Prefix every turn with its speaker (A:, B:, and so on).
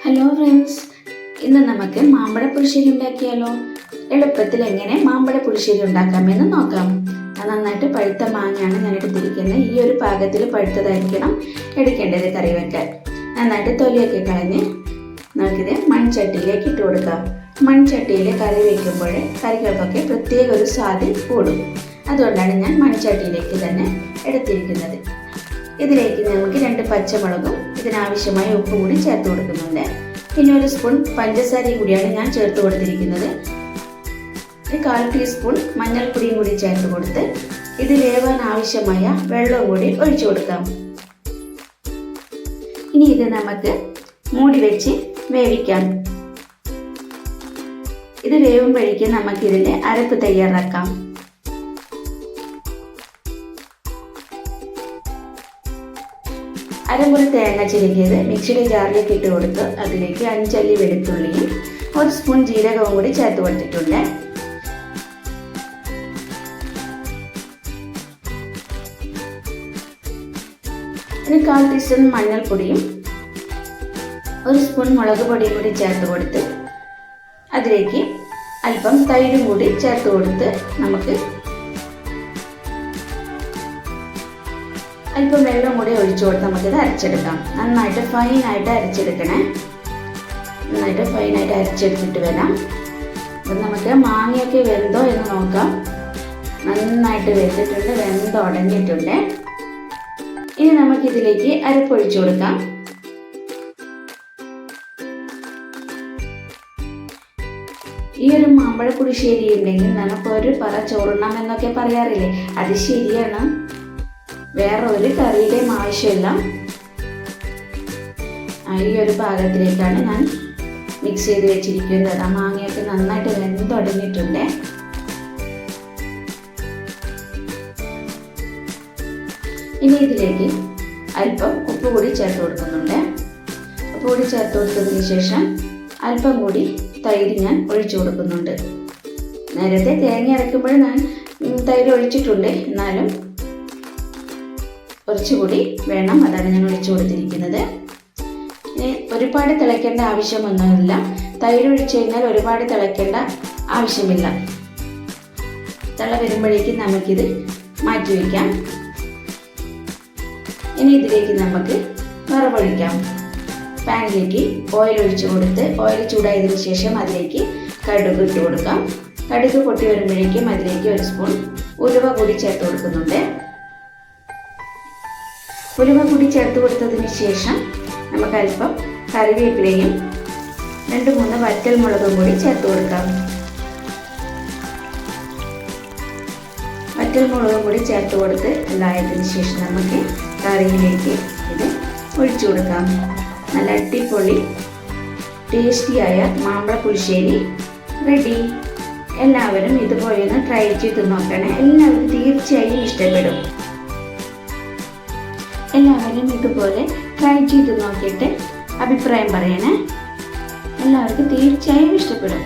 A: Hello friends ഇന്ന് നമുക്ക് മാമ്പഴ പുളിശ്ശേരി ഉണ്ടാക്കിയാലോ? എളുപ്പത്തിൽ എങ്ങനെ മാമ്പഴ പുളിശ്ശേരി ഉണ്ടാക്കാമെന്ന് നോക്കാം. നന്നായിട്ട് പഴുത്ത മാങ്ങയാണ് ഞാൻ എടുത്തിരിക്കുന്നത് ഈ ഒരു പാകത്തിൽ പഴുത്തതായിരിക്കണം എടുക്കേണ്ടത് കറി വെക്കാൻ. നന്നായിട്ട് തൊലിയൊക്കെ കളഞ്ഞ് നമുക്കിത് മൺചട്ടിയിലേക്ക് ഇട്ട് കൊടുക്കാം. മൺചട്ടിയിൽ കറി വയ്ക്കുമ്പോൾ കറികൾക്കൊക്കെ പ്രത്യേക ഒരു സ്വാദിൽ കൂടും. അതുകൊണ്ടാണ് ഞാൻ മൺചട്ടിയിലേക്ക് തന്നെ എടുത്തിരിക്കുന്നത്. ഇതിലേക്ക് നമുക്ക് രണ്ട് പച്ചമുളകും ഇതിനാവശ്യമായ ഉപ്പ് കൂടി ചേർത്ത് കൊടുക്കുന്നുണ്ട്. പിന്നെ ഒരു സ്പൂൺ പഞ്ചസാരയും കൂടിയാണ് ഞാൻ ചേർത്ത് കൊടുത്തിരിക്കുന്നത്. ഒരു കാൽ ടീസ്പൂൺ മഞ്ഞൾപ്പൊടിയും കൂടി ചേർത്ത് കൊടുത്ത് ഇത് വേവാൻ ആവശ്യമായ വെള്ളവും കൂടി ഒഴിച്ചു കൊടുക്കാം. ഇനി ഇത് നമുക്ക് മൂടി വെച്ച് വേവിക്കാം. ഇത് വേവുമ്പോഴേക്കും നമുക്കിതിന്റെ അരപ്പ് തയ്യാറാക്കാം. അരമുറി തേങ്ങ ചിരകിയത് മിക്സിയുടെ ജാറിലേക്ക് ഇട്ട് കൊടുത്ത് അതിലേക്ക് അഞ്ചല്ലി വെളുത്തുള്ളിയും ഒരു സ്പൂൺ ജീരകവും കൂടി ചേർത്ത് കൊടുത്തിട്ടുണ്ട്. ഒരു കാൽ ടീസ്പൂൺ മഞ്ഞൾപ്പൊടിയും ഒരു സ്പൂൺ മുളക് പൊടിയും കൂടി ചേർത്ത് കൊടുത്ത് അതിലേക്ക് അല്പം തൈരും കൂടി ചേർത്ത് കൊടുത്ത് നമുക്ക് അല്പം വെള്ളം കൂടി ഒഴിച്ചു കൊടുത്ത് നമുക്കിത് അരച്ചെടുക്കാം. നന്നായിട്ട് ഫൈനായിട്ട് അരച്ചെടുക്കണേ. നന്നായിട്ട് ഫൈനായിട്ട് അരച്ചെടുത്തിട്ട് വരാം. അപ്പം നമുക്ക് മാങ്ങയൊക്കെ വെന്തോ എന്ന് നോക്കാം. നന്നായിട്ട് വെന്തിട്ടുണ്ട് വെന്ത് ഉടഞ്ഞിട്ടുണ്ട്. ഇനി നമുക്കിതിലേക്ക് അരപ്പൊഴിച്ചു കൊടുക്കാം. ഈ ഒരു മാമ്പഴക്കുടി ശരിയുണ്ടെങ്കിൽ ഉണ്ടെങ്കിൽ നമുക്ക് ഒരു പറ ചോറണം എന്നൊക്കെ പറയാറില്ലേ? അത് ശരിയാണ്. വേറെ ഒരു കറിയുടെയും ആവശ്യമില്ല ഈ ഒരു പാകത്തിലേക്കാണ് ഞാൻ മിക്സ് ചെയ്ത് വെച്ചിരിക്കുന്നത്. ആ മാങ്ങയൊക്കെ നന്നായിട്ട് വെന്ത് തുടങ്ങിയിട്ടുണ്ട്. ഇനി ഇതിലേക്ക് അല്പം ഉപ്പ് കൂടി ചേർത്ത് കൊടുക്കുന്നുണ്ട്. ഉപ്പ് കൂടി ചേർത്ത് കൊടുത്തതിന് ശേഷം അല്പം കൂടി തൈര് ഞാൻ ഒഴിച്ചു കൊടുക്കുന്നുണ്ട്. നേരത്തെ തേങ്ങ അരക്കുമ്പോൾ ഞാൻ തൈര് ഒഴിച്ചിട്ടുണ്ട്. എന്നാലും കുറച്ചുകൂടി വേണം. അതാണ് ഞാൻ ഒഴിച്ചു കൊടുത്തിരിക്കുന്നത്. ഇനി ഒരുപാട് തിളയ്ക്കേണ്ട ആവശ്യമൊന്നുമില്ല. തൈര് ഒഴിച്ചു കഴിഞ്ഞാൽ ഒരുപാട് തിളയ്ക്കേണ്ട ആവശ്യമില്ല. തിള വരുമ്പോഴേക്കും നമുക്കിത് മാറ്റി വയ്ക്കാം. ഇനി ഇതിലേക്ക് നമുക്ക് വറവൊഴിക്കാം. പാനിലേക്ക് ഓയിൽ ഒഴിച്ചു കൊടുത്ത് ഓയിൽ ചൂടായതിനു ശേഷം അതിലേക്ക് കടുക് ഇട്ട് കൊടുക്കാം. കടുക് പൊട്ടി വരുമ്പോഴേക്കും അതിലേക്ക് ഒരു സ്പൂൺ ഉലുവ കൂടി ചേർത്ത് കൊടുക്കുന്നുണ്ട്. ഉലുവ കൂടി ചേർത്ത് കൊടുത്തതിന് ശേഷം നമുക്ക് അല്പം കറിവേപ്പിലയും രണ്ട് മൂന്ന് വറ്റൽ മുളകും കൂടി ചേർത്ത് കൊടുക്കാം. വറ്റൽ മുളകും കൂടി ചേർത്ത് കൊടുത്ത് ഉണ്ടായതിന് ശേഷം നമുക്ക് കറിയിലേക്ക് ഇത് ഒഴിച്ചു കൊടുക്കാം. നല്ല അടിപൊളി ടേസ്റ്റിയായ മാമ്പഴ പുളിശ്ശേരി റെഡി. എല്ലാവരും ഇതുപോലെ ഒന്ന് ട്രൈ ചെയ്ത് നോക്കണേ. എല്ലാവർക്കും തീർച്ചയായും ഇഷ്ടപ്പെടും. എല്ലാവരും ഇതുപോലെ ട്രൈ ചെയ്ത് നോക്കിയിട്ട് അഭിപ്രായം പറയണേ. എല്ലാവർക്കും തീർച്ചയായും ഇഷ്ടപ്പെടും.